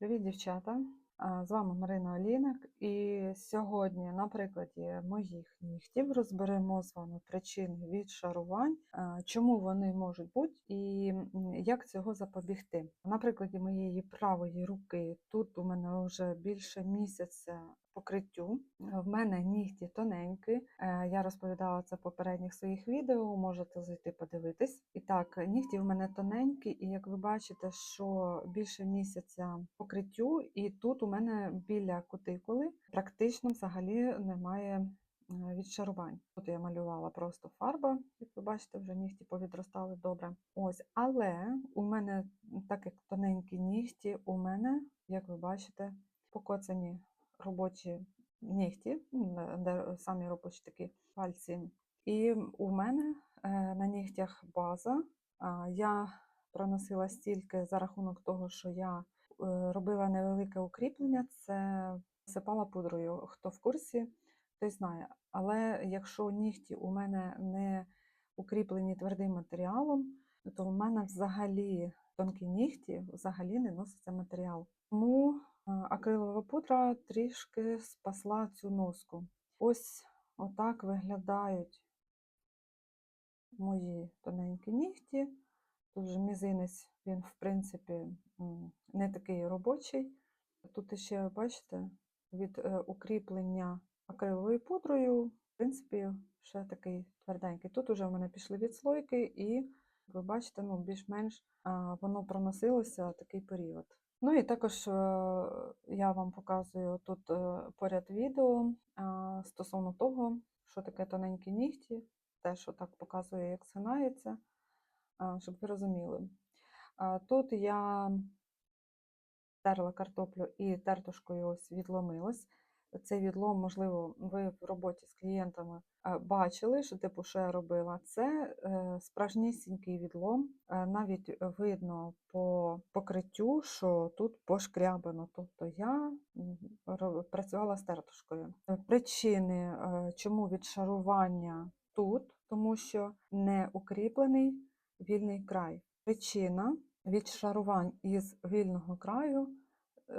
Привіт, дівчата! З вами Марина Олійник, і сьогодні, на прикладі моїх нігтів, розберемо з вами причини відшарувань, чому вони можуть бути і як цього запобігти. На прикладі моєї правої руки тут у мене вже більше місяця покриттю. В мене нігті тоненькі. Е, Я розповідала це в попередніх своїх відео, можете зайти подивитись. І так, нігті в мене тоненькі, і як ви бачите, що більше місяця покриттю, і тут у мене біля кутикули практично взагалі немає е, відшарувань. Тут я малювала просто фарба, як ви бачите, вже нігті повідростали добре. Ось, але у мене, так як тоненькі нігті, у мене, як ви бачите, покоцані робочі нігті, де самі робочі такі пальці. І у мене е, на нігтях база. Я проносила стільки за рахунок того, що я е, робила невелике укріплення, це сипала пудрою. Хто в курсі, той знає. Але якщо нігті у мене не укріплені твердим матеріалом, то у мене взагалі тонкі нігті взагалі не носиться матеріал. Тому акрилова пудра трішки спасла цю носку. Ось отак виглядають мої тоненькі нігті. Тут вже мізинець, він, в принципі, не такий робочий. Тут ще, бачите, від е, укріплення акриловою пудрою, в принципі, ще такий тверденький. Тут вже в мене пішли відслойки, і ви бачите, ну, більш-менш воно проносилося такий період. Ну і також е, я вам показую тут е, поряд відео стосовно того, що таке тоненькі нігті, теж отак показує, як синається, щоб ви розуміли. Тут я терла картоплю і тертушкою ось відломилась. Цей відлом, можливо, ви в роботі з клієнтами е, бачили, що типу, що я робила. Це е, справжнісінький відлом. Е, Навіть видно по покриттю, що тут пошкрябано. Тобто я працювала з тертушкою. Причини, чому відшарування тут, тому що не укріплений вільний край. Причина відшарувань із вільного краю,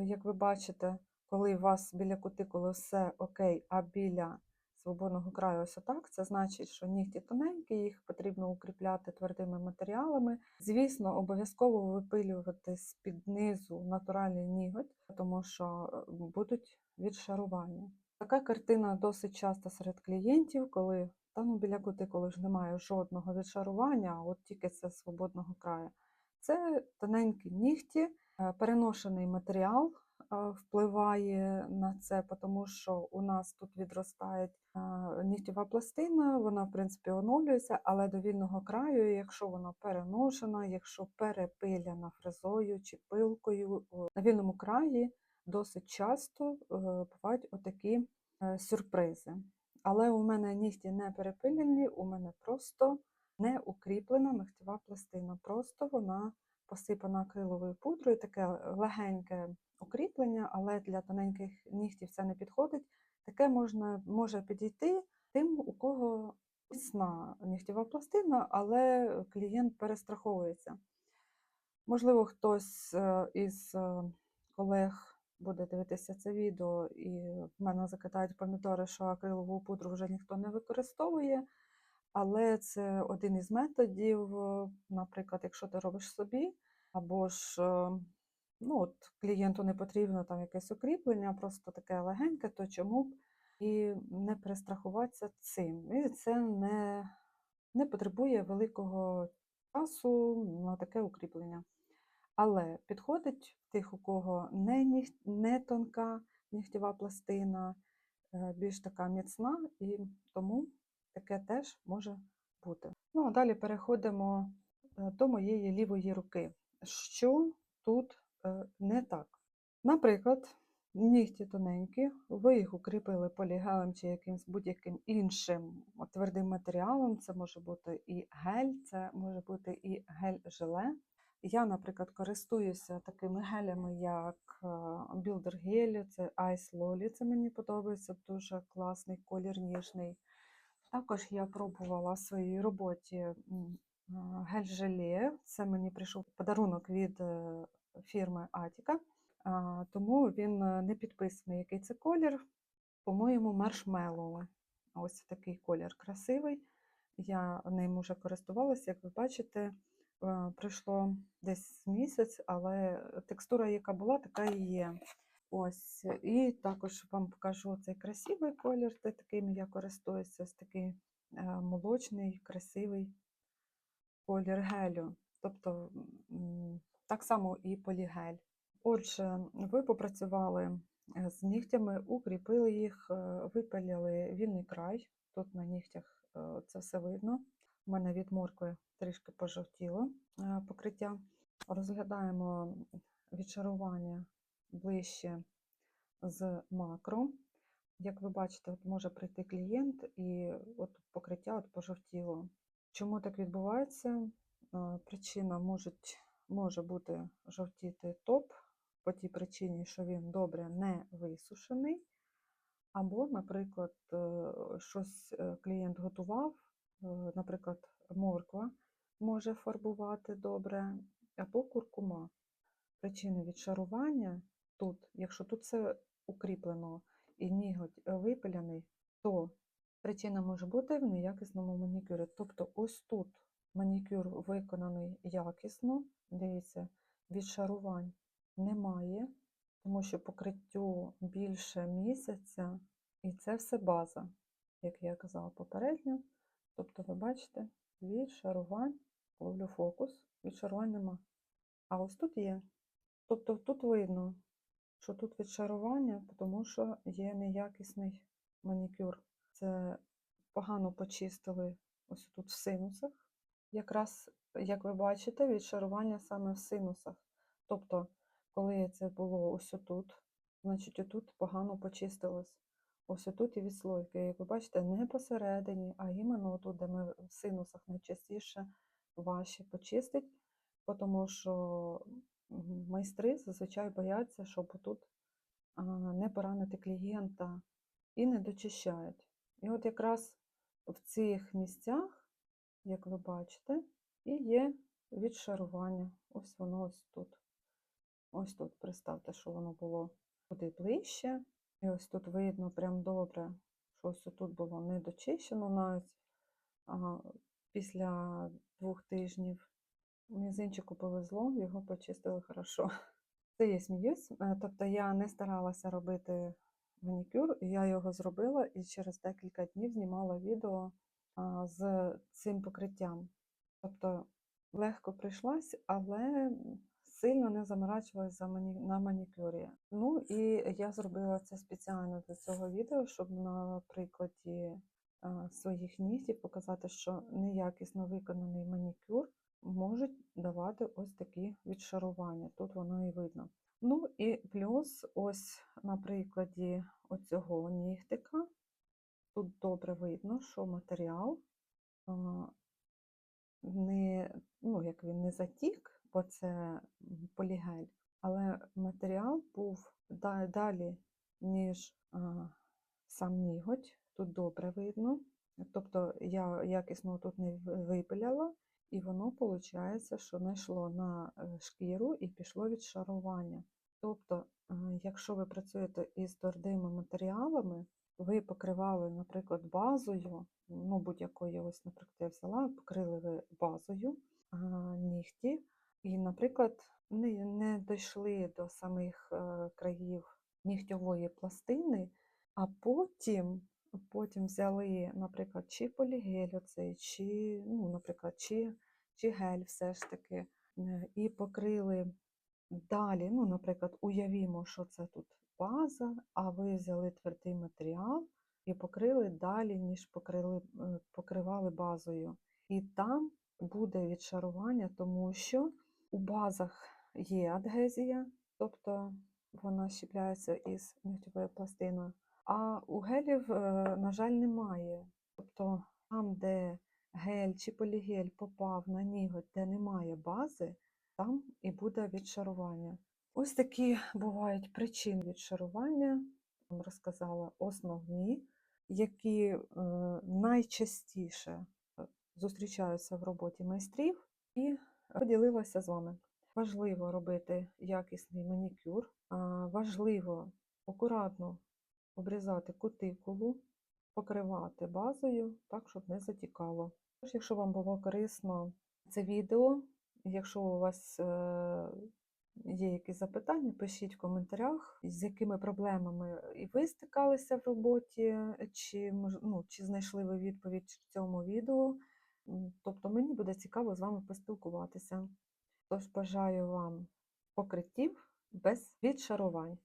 як ви бачите, коли у вас біля кутикули все окей, а біля свободного краю ось отак, це значить, що нігті тоненькі, їх потрібно укріпляти твердими матеріалами. Звісно, обов'язково випилювати з-під низу натуральний ніготь, тому що будуть відшарування. Така картина досить часто серед клієнтів, коли та ну біля кутикули ж немає жодного відшарування, а от тільки це свободного краю. Це тоненькі нігті, е, переношений матеріал впливає на це, тому що у нас тут відростає нігтєва пластина, вона в принципі оновлюється, але до вільного краю, якщо вона переношена, якщо перепиляна фрезою чи пилкою, на вільному краї досить часто е, бувають отакі е, сюрпризи. Але у мене нігті не перепилені, у мене просто не укріплена ногтєва пластина. Просто вона посипана акриловою пудрою, таке легеньке укріплення, але для тоненьких нігтів це не підходить. Таке можна, може підійти тим, у кого міцна нігтєва пластина, але клієнт перестраховується. Можливо, хтось е, із е, колег буде дивитися це відео, і в мене закидають помідори, що акрилову пудру вже ніхто не використовує. Але це один із методів, е, наприклад, якщо ти робиш собі, або ж ну, от, клієнту не потрібно там якесь укріплення, просто таке легеньке, то чому б і не перестрахуватися цим. І це не, не потребує великого часу на таке укріплення. Але підходить тих, у кого не, не тонка нігтєва пластина, е, більш така міцна, і тому таке теж може бути. Ну, а далі переходимо е, до моєї лівої руки. Що тут не так? Наприклад, нігті тоненькі, ви їх укріпили полігелем чи якимсь будь-яким іншим твердим матеріалом. Це може бути і гель, це може бути і гель-желе. Я, наприклад, користуюся такими гелями, як е, Builder Gel, це Ice Lolly, це мені подобається, дуже класний колір ніжний. Також я пробувала в своїй роботі е, гель-желе. Це мені прийшов подарунок від е, фірми Атіка. тому він е, не підписаний, який це колір. По-моєму, маршмеллоу. Ось такий колір красивий. Я ним уже користувалася, як ви бачите, е, пройшло десь місяць, але текстура, яка була, така і є. Ось, і також вам покажу цей красивий колір, таким я користуюся, ось такий молочний, красивий колір. Тобто так само і полігель. Отже, ви попрацювали е, з нігтями, укріпили їх, е, випиляли вільний край. Тут на нігтях е, це все видно. У мене від моркви трішки пожовтіло покриття. Розглядаємо відшарування ближче з макро. Як ви бачите, от може прийти клієнт і от покриття от пожовтіло. Чому так відбувається? Е, Причина можуть, може бути жовтіти топ по тій причині, що він добре не висушений. Або, наприклад, е, щось е, клієнт готував, наприклад, морква може фарбувати добре, або куркума. Причини відшарування тут, якщо тут все укріплено і ніготь випиляний, то причина може бути в неякісному манікюрі. Тобто ось тут манікюр виконаний якісно, дивіться, відшарувань немає, тому що покриттю більше місяця, і це все база, як я казала попередньо. Тобто, ви бачите, відшарувань, ловлю фокус, відшарувань нема. А ось тут є. Тобто тут видно, що тут відшарування, тому що є неякісний манікюр. Це погано почистили ось тут в синусах. Якраз, як ви бачите, відшарування саме в синусах. Тобто, коли це було ось отут, значить отут погано почистилось. Ось отут і відслойки. Як ви бачите, не посередині, а іменно отут, де ми в синусах найчастіше важче почистить, тому що майстри зазвичай бояться, щоб тут не поранити клієнта і не дочищають. І от якраз в цих місцях, як ви бачите, і є відшарування. Ось воно ось тут. Ось тут представте, що воно було туди ближче. І ось тут видно прям добре, що ось тут було не дочищено навіть а, після двох тижнів. Мізинчику повезло, його почистили хорошо. Це я сміюсь. е, Тобто я не старалася робити манікюр, я його зробила і через декілька днів знімала відео з цим покриттям. Тобто легко прийшлась, але сильно не заморачувалась за мані... на манікюрі. Ну і я зробила це спеціально для цього відео, щоб на прикладі своїх нігтів показати, що неякісно виконаний манікюр можуть давати ось такі відшарування. Тут воно і видно. Ну і плюс, ось на прикладі оцього нігтика, тут добре видно, що матеріал не, ну, як він не затік, бо це полігель, але матеріал був далі, ніж сам ніготь. Тут добре видно. Тобто я якісно тут не випиляла, і воно виходить, що не йшло на е, шкіру і пішло відшарування. Тобто, е, якщо ви працюєте із твердими матеріалами, ви покривали, наприклад, базою, ну будь-якою, ось, наприклад, я взяла, покрили ви базою а, нігті, і, наприклад, не, не дійшли до самих е, країв нігтьової пластини, а потім, потім взяли, наприклад, чи полігель оцей, чи, ну, наприклад, чи, чи гель все ж таки, е, і покрили далі, ну, наприклад, уявімо, що це тут база, а ви взяли твердий матеріал і покрили далі, ніж покрили, е, покривали базою. І там буде відшарування, тому що у базах є адгезія, тобто вона щіпляється із нігтєвою пластиною, а у гелів, е, на жаль, немає. Тобто там, де гель чи полігель попав на ніготь, де немає бази, там і буде відшарування. Ось такі бувають причини відшарування, вам розказала основні, які е, найчастіше е, зустрічаються в роботі майстрів, і поділилася з вами. Важливо робити якісний манікюр, важливо акуратно обрізати кутикулу, покривати базою так, щоб не затікало. Тож, якщо вам було корисно це відео, якщо у вас е, є якісь запитання, пишіть в коментарях, з якими проблемами і ви стикалися в роботі, чи, ну, чи знайшли ви відповідь в цьому відео. Тобто мені буде цікаво з вами поспілкуватися. Тож бажаю вам покриттів без відшарувань.